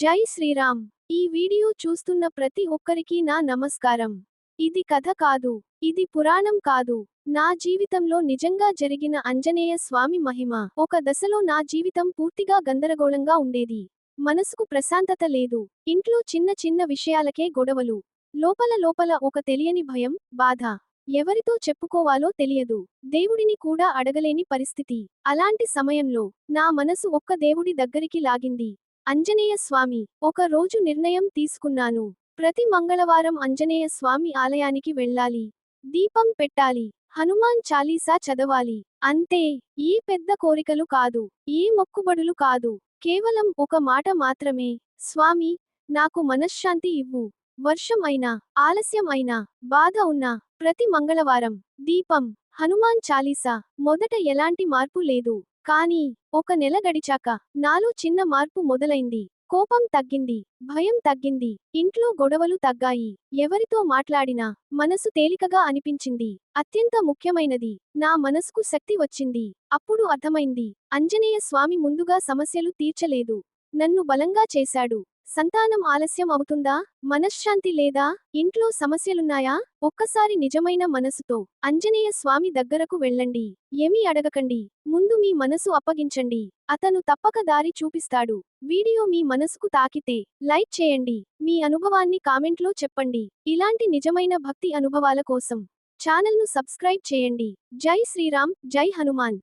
జై శ్రీరామ్. ఈ వీడియో చూస్తున్న ప్రతి ఒక్కరికి నా నమస్కారం. ఇది కథ కాదు ఇది పురాణం కాదు. నా జీవితంలో నిజంగా జరిగిన అంజనేయ స్వామి మహిమ. ఒక దశలో నా జీవితం పూర్తిగా గందరగోళంగా ఉండేది. మనసుకు ప్రశాంతత లేదు. ఇంట్లో చిన్న చిన్న విషయాలకే గొడవలు. లోపల లోపల ఒక తెలియని భయం బాధ. ఎవరితో చెప్పుకోవాలో తెలియదు. దేవుడిని కూడా అడగలేని పరిస్థితి. అలాంటి సమయంలో నా మనసు ఒక్క దేవుడి దగ్గరికి లాగింది. అంజనేయ స్వామి ఒక రోజు నిర్ణయం తీసుకున్నాను. ప్రతి మంగళవారం అంజనేయ స్వామి ఆలయానికి వెళ్ళాలి. దీపం పెట్టాలి. హనుమాన్ చాలీసా చదవాలి. అంతే ఈ పెద్ద కోరికలు కాదు ఈ మొక్కుబడులు కాదు. కేవలం ఒక మాట మాత్రమే. స్వామి నాకు మనశ్శాంతి ఇవ్వు. వర్షం అయినా ఆలస్యం అయినా బాధ ఉన్నా ప్రతి మంగళవారం దీపం హనుమాన్ చాలీసా మొదట ఎలాంటి మార్పు లేదు. కానీ ఒక నెల గడిచాక నాలో చిన్న మార్పు మొదలైంది. కోపం తగ్గింది భయం తగ్గింది ఇంట్లో గొడవలు తగ్గాయి. ఎవరితో మాట్లాడినా మనసు తేలికగా అనిపించింది. అత్యంత ముఖ్యమైనది నా మనసుకు శక్తి వచ్చింది. అప్పుడు అర్థమైంది అంజనేయ స్వామి ముందుగా సమస్యలు తీర్చలేదు. నన్ను బలంగా చేశాడు. సంతానం ఆలస్యం అవుతుందా? మనశ్శాంతి లేదా? ఇంట్లో సమస్యలున్నాయా? ఒక్కసారి నిజమైన మనసుతో అంజనేయ స్వామి దగ్గరకు వెళ్ళండి. ఏమీ అడగకండి. ముందు మీ మనసు అప్పగించండి. అతను తప్పక దారి చూపిస్తాడు. వీడియో మీ మనసుకు తాకితే లైక్ చేయండి. మీ అనుభవాన్ని కామెంట్లో చెప్పండి. ఇలాంటి నిజమైన భక్తి అనుభవాల కోసం ఛానల్ను సబ్స్క్రైబ్ చేయండి. జై శ్రీరామ్. జై హనుమాన్.